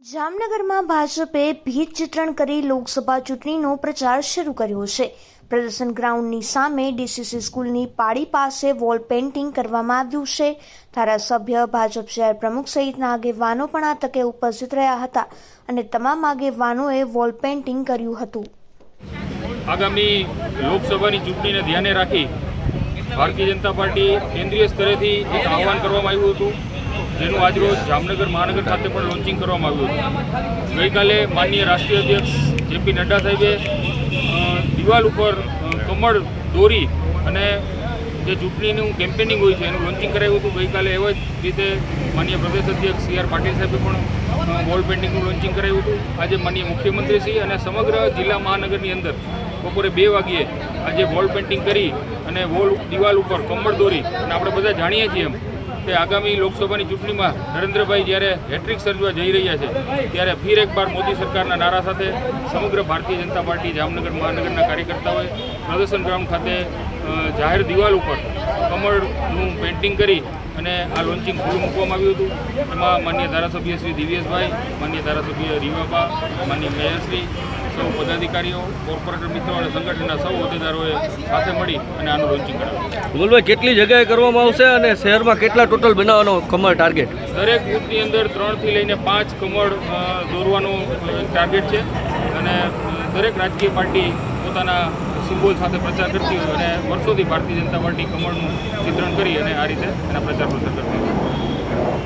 જામનગરમાં ભાજપે ભીત ચિત્રણ કરી લોકસભા ચૂંટણીનો પ્રચાર શરૂ કર્યો છે. પ્રદર્શન ગ્રાઉન્ડની સામે ડીસીસી સ્કૂલની પાડી પાસે વોલ પેઇન્ટિંગ કરવામાં આવ્યું છે. ધારાસભ્ય, ભાજપ શહેર પ્રમુખ સહિતના આગેવાનો પણ આ તકે ઉપસ્થિત રહ્યા હતા અને તમામ આગેવાનોએ વોલ પેઇન્ટિંગ કર્યું હતું. આગામી લોકસભાની ચૂંટણીને ધ્યાને રાખી ભારતીય જનતા પાર્ટી કેન્દ્રીય સ્તરેથી એક આહવાન કરવામાં આવ્યું હતું. જેનું આજરોજ જામનગર મહાનગર ખાતે પણ લોન્ચિંગ કરવામાં આવ્યું હતું. ગઈકાલે માનનીય રાષ્ટ્રીય અધ્યક્ષ જેપી નડ્ડા સાહેબે દિવાલ ઉપર કમળ દોરી અને જે ચૂંટણીનું કેમ્પેનિંગ હોય છે, એનું લોન્ચિંગ કરાવ્યું હતું. ગઈકાલે એવા જ રીતે માનનીય પ્રદેશ અધ્યક્ષ સી આર પાટીલ સાહેબે પણ વોલ પેઇન્ટિંગનું લોન્ચિંગ કરાવ્યું હતું. આજે માનનીય મુખ્યમંત્રીશ્રી અને સમગ્ર જિલ્લા મહાનગરની અંદર બપોરે બે વાગ્યે આજે વોલ પેઇન્ટિંગ કરી અને વોલ દિવાલ ઉપર કમળ દોરી. અને આપણે બધા જાણીએ છીએ એમ કે આગામી લોકસભાની ચૂંટણીમાં નરેન્દ્રભાઈ જ્યારે હેટ્રિક સર્જવા જઈ રહ્યા છે, ત્યારે ફીર એકવાર મોદી સરકારના નારા સાથે સમગ્ર ભારતીય જનતા પાર્ટી જામનગર મહાનગરના કાર્યકર્તાઓએ પ્રદર્શન ગ્રાઉન્ડ ખાતે જાહેર દિવાલ ઉપર કમળનું પેઇન્ટિંગ કરી અને આ લોન્ચિંગ ખુલ્લું મૂકવામાં આવ્યું હતું. એમાં માન્ય ધારાસભ્ય શ્રી દિવ્યેશભાઈ માન્ય ધારાસભ્ય રીવાબા માન્ય મેયરશ્રી સૌ પદાધિકારીઓ કોર્પોરેટર મિત્રો અને સંગઠનના સૌ હોદ્દેદારોએ સાથે મળી અને આનું લોન્ચિંગ કરાવ્યું. ગુલભાઈ કેટલી જગ્યાએ કરવામાં આવશે અને શહેરમાં કેટલા ટોટલ બનાવવાનો કમળ ટાર્ગેટ દરેક બૂથની અંદર ત્રણથી લઈને પાંચ કમળ દોરવાનું ટાર્ગેટ છે. અને દરેક રાજકીય પાર્ટી પોતાના સિમ્બોલ સાથે પ્રચાર કરતી હોય અને વર્ષોથી ભારતીય જનતા પાર્ટી કમળનું ચિત્રણ કરી અને આ રીતે એના પ્રચાર પ્રસાર કરતી હોય